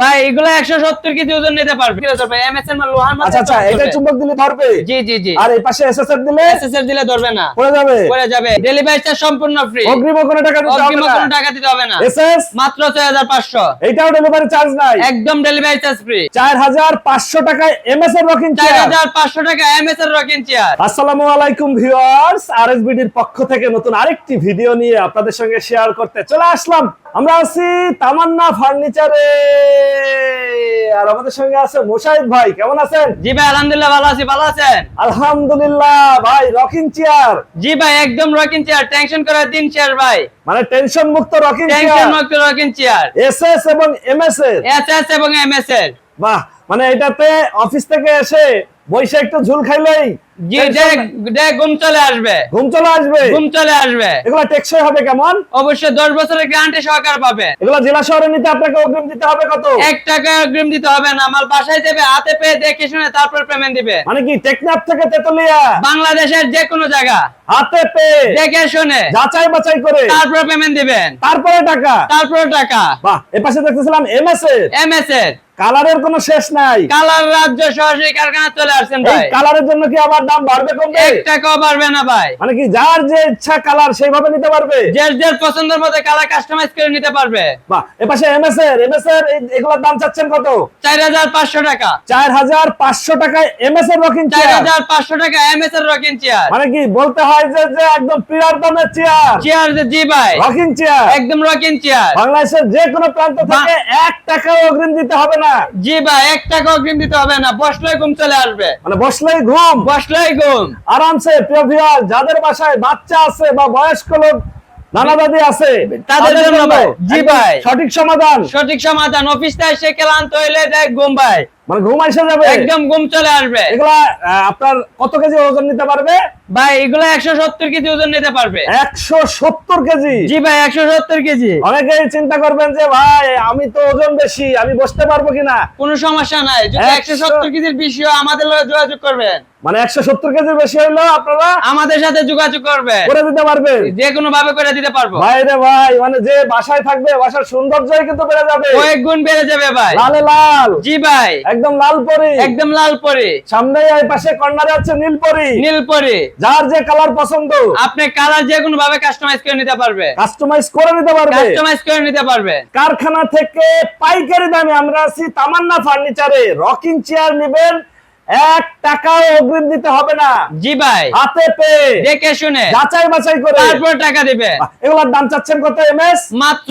ভাই এগুলো একশো সত্তর কেজি ওজন নিতে পারবে। এমএসএন লোহার আচ্ছা আচ্ছা এটা চুম্বক দিলে ধরবে? জি জি জি। আর এই পাশে এসএসআর দিলে? এসএসআর দিলে ধরবে না। পড়ে যাবে? পড়ে যাবে। ডেলিভারি চার্জ সম্পূর্ণ ফ্রি অগ্রিম কোনো টাকা দিতে হবে অগ্রিম কোনো টাকা দিতে হবে না। এসএস মাত্র ছয় হাজার পাঁচশো। এইটাও ডেলিভারি চার্জ নাই। একদম ডেলিভারি চার্জ ফ্রি চার হাজার পাঁচশো টাকায় এমএস এর রকিং চেয়ার হাজার পাঁচশো টাকা এমএস এর রকিং চেয়ার আসসালামু আলাইকুম ভিউয়ার্স আরএসবিডির পক্ষ থেকে নতুন আরেকটি ভিডিও নিয়ে আপনাদের সঙ্গে শেয়ার করতে চলে আসলাম। আমরা আছি তামান্না ফার্নিচারে। আর আমাদের সঙ্গে আছে মোশাহিদ ভাই কেমন আছেন? জি ভাই আলহামদুলিল্লাহ ভালো আছি ভালো আছেন? আলহামদুলিল্লাহ ভাই রকিং চেয়ার জি ভাই একদম রকিং চেয়ার টেনশন করার দিন চেয়ার ভাই। মানে টেনশন মুক্ত রকিং চেয়ার টেনশন মুক্ত রকিং চেয়ার এসএস এবং এমএস এর এসএস এবং এমএস এর বাহ মানে এটাতে অফিস থেকে এসে বৈশা একটু ঝুল খাইলেই। ঘুম চলে আসবে। ঘুম চলে আসবে? ঘুম চলে আসবে। এগুলো টেকসই হবে কেমন? অবশ্যই দশ বছরের গ্যারান্টি সহকার পাবে। এগুলো জেলা শহরে নিতে আপনাকে অগ্রিম দিতে হবে কত? এক টাকা অগ্রিম দিতে হবে না। মাল বাসায় দেবে হাতে পেয়ে দেখে শুনে তারপর পেমেন্ট দিবে। মানে কি টেকনাফ থেকে তেতুলিয়া? বাংলাদেশের যে কোনো জায়গা। হাতে পেয়ে। দেখে শুনে। যাচাই বাছাই করে। তারপর পেমেন্ট দিবেন। তারপরে টাকা? তারপর টাকা। বাহ এপাশে দেখতেছিলাম এমএস এর এমএস এর কালারের কোনো শেষ নাই। কালার রাজ্য সরাসরি কারখানা চলে আসছেন ভাই। কালারের জন্য কি আবার দাম বাড়বে কমবে এক টাকাও পারবে না ভাই। মানে কি যার যে ইচ্ছা কালার সেইভাবে নিতে পারবে? যে যে পছন্দের মতো কালার কাস্টমাইজ করে নিতে পারবে। বাহ এপাশে এমএস এর এমএস এর এগুলোর দাম চাচ্ছেন কত? চার হাজার পাঁচশো টাকা। চার হাজার পাঁচশো টাকায় এমএস এর রকিং চেয়ার হাজার পাঁচশো টাকা এমএস এর রকিং চেয়ার মানে কি বলতে হয় যে যে একদম পিরার দামের চেয়ার চেয়ার জি ভাই। রকিং চেয়ার একদম রকিং চেয়ার বাংলাদেশের যে কোনো প্রান্ত থেকে এক টাকাও অগ্রিম দিতে হবে না। জি ভাই এক টাকা অগ্রিম দিতে হবে না বসলে ঘুম চলে আসবে। মানে বসলেই ঘুম? বসলেই ঘুম। আরামসে প্রিয় ভিউয়ার যাদের বাসায় বাচ্চা আছে বা বয়স্ক লোক নানা দাদি আছে তাদের জন্য জি ভাই। সঠিক সমাধান। সঠিক সমাধান অফিস থেকে সে ক্লান্ত হইলে দেখ ঘুম ভাই। মানে ঘুম এসে যাবে। একদম ঘুম চলে আসবে। এগুলা আপনার কত কেজি ওজন নিতে পারবে? ভাই এগুলো একশো সত্তর কেজি ওজন নিতে পারবে। একশো সত্তর কেজি? জি ভাই একশো সত্তর কেজি। অনেকেই চিন্তা করবেন যে ভাই আমি তো ওজন বেশি আমি বসতে পারব কিনা? কোনো সমস্যা নাই। যদি একশো সত্তর কেজির বিষয় আমাদের যোগাযোগ করবেন। মানে একশো সত্তর কেজি বেশি হইল আপনারা আমাদের সাথে যোগাযোগ করবেন। করে দিতে পারবেন। যে কোনো ভাবে করে দিতে পারব। ভাই রে ভাই মানে যে বাসায় থাকবে বাসার সৌন্দর্যই কিন্তু বেড়ে যাবে। কয়েক গুণ বেড়ে যাবে ভাই। লালে লাল। জি ভাই। একদম লাল পরি। একদম লাল পরি। সামনে পাশে কর্নারে আছে নীল পরি। নীল পরি। যার যে কালার পছন্দ। আপনি কালার যে কোনো ভাবে কাস্টমাইজ করে নিতে পারবে। কাস্টমাইজ করে নিতে পারবে। কাস্টমাইজ করে নিতে পারবে। কারখানা থেকে পাইকারি দামে আমরা আছি তামান্না ফার্নিচারে রকিং চেয়ার নেবেন এক টাকাও অগ্রিম দিতে হবে না। জি ভাই। হাতে পেয়ে। দেখে শুনে। যাচাই বাছাই করে। তারপর টাকা দিবে। এগুলোর দাম চাচ্ছেন কত এমএস? মাত্র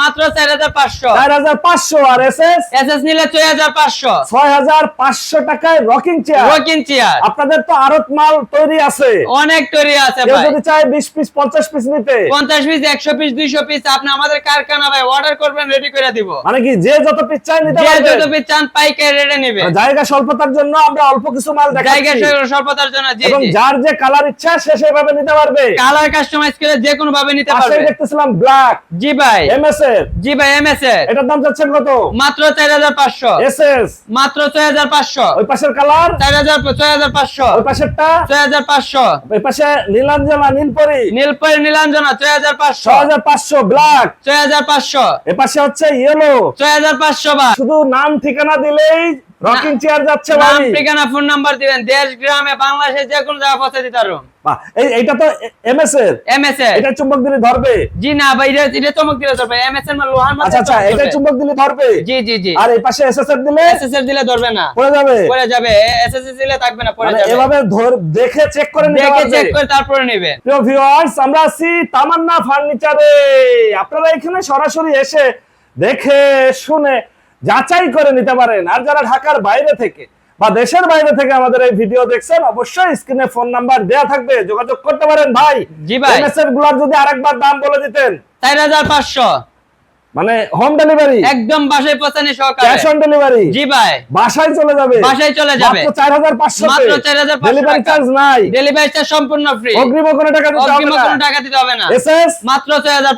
মাত্র চার হাজার পাঁচশো। চার হাজার পাঁচশো আর এস এস এস এস নিলে ছয় হাজার পাঁচশো। ছয় হাজার পাঁচশো টাকায় রকিং চেয়ার রকিং চেয়ার আপনাদের তো আরত মাল তৈরি আছে। অনেক তৈরি আছে যদি চায় বিশ পিস পঞ্চাশ পিস নিতে। পঞ্চাশ পিস একশো পিস দুইশো পিস আপনি আমাদের কারখানা ভাই অর্ডার করবেন রেডি করে দিব। মানে কি যে যত পিস চায় নিতে যে যত পিস চান পাইকারি রেটে নেবে। জায়গা স্বল্পতার জন্য আমরা অল্প কিছু মাল দেখাচ্ছি। স্বল্পতার জন্য এবং যার যে কালার ইচ্ছা সে সেভাবে নিতে পারবে। কালার কাস্টমাইজ করে যে কোনো ভাবে নিতে পারবে। দেখতেছিলাম ব্ল্যাক জি ভাই। এমএস এর জি ভাই এমএস এর এটার দাম চাচ্ছেন কত? মাত্র চার হাজার পাঁচশো। এসএস মাত্র ছয় হাজার পাঁচশো। ওই পাশের কালার চার হাজার ছয় হাজার পাঁচশো। ওই পাশেরটা? ছয় হাজার পাঁচশো। ওই পাশে নীলাঞ্জনা নীলপরি। নীলপরি নীলাঞ্জনা ছয় হাজার পাঁচশো। ছয় হাজার পাঁচশো ব্ল্যাক ছয় হাজার পাঁচশো। এ পাশে হচ্ছে ইয়েলো ছয় হাজার পাঁচশো বা শুধু নাম ঠিকানা দিলেই রকিং চেয়ার যাচ্ছে ভাই। ঠিকানা ফোন নাম্বার দিবেন। দেশ গ্রামে বাংলাদেশে যে কোনো জায়গায় পৌঁছে দিতে এই এইটা তো এমএস এর? এমএস এর। এটা চুম্বক দিলে ধরবে? জি না ভাই এটা এটা চমক দিলে ধরবে। এমএস এর মাল লোহার আচ্ছা আচ্ছা এটা চুম্বক দিলে ধরবে? জি জি জি। আর এই পাশে দিলে? দিলে ধরবে না। পড়ে যাবে? পড়ে যাবে। দিলে থাকবে না পড়ে মানে যাবে। এভাবে ধর দেখে চেক করে নিতে দেখে চেক করে তারপরে নেবেন প্রিয় ভিউয়ার্স আমরা আছি তামান্না ফার্নিচারে। আপনারা এখানে সরাসরি এসে দেখে শুনে যাচাই করে নিতে পারেন। আর যারা ঢাকার বাইরে থেকে বা দেশের বাইরে থেকে আমাদের এই ভিডিও দেখছেন অবশ্যই স্ক্রিনে ফোন নাম্বার দেয়া থাকবে। যোগাযোগ করতে পারেন ভাই। জি ভাই। গুলার যদি আরেকবার দাম বলে দিতেন। চার হাজার পাঁচশো। মানে হোম ডেলিভারি একদম বাসায় পৌঁছানি সহকারে ক্যাশ অন ডেলিভারি জি ভাই। বাসায় চলে যাবে? বাসায় চলে যাবে। মাত্র চার হাজার পাঁচশো মাত্র 4,500 ডেলিভারি চার্জ নাই। ডেলিভারি চার্জ সম্পূর্ণ ফ্রি অগ্রিম কোনো টাকা দিতে হবে না। অগ্রিম কোনো টাকা দিতে হবে না। এসএস মাত্র ছয় হাজার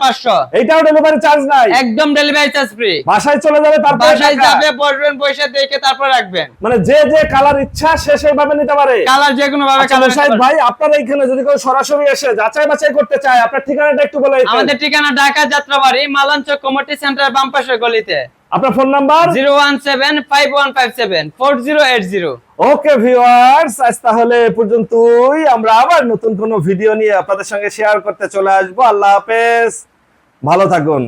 এইটাও ডেলিভারি চার্জ নাই। একদম ডেলিভারি চার্জ ফ্রি বাসায় চলে যাবে তারপরে বাসায় যাবে বসবেন পয়সা দেখে তারপর রাখবেন। মানে যে যে কালার ইচ্ছা সে সেইভাবে নিতে পারে। কালার যে কোনো ভাবে আচ্ছা, কালার মোশাহিদ ভাই আপনার এখানে যদি কেউ সরাসরি এসে যাচাই বাছাই করতে চায় আপনার ঠিকানাটা একটু বলে। আমাদের ঠিকানা ঢাকা যাত্রাবাড়ি মালাঞ্চ কমিটি সেন্টার বাম পাশের গলিতে। আপনার phone number zero one seven five one five seven four zero eight zero okay viewers আজ তাহলে এ পর্যন্তই। আমরা আবার নতুন কোন ভিডিও নিয়ে আপনাদের সঙ্গে শেয়ার করতে চলে আসব। আল্লাহ হাফেজ। ভালো থাকুন।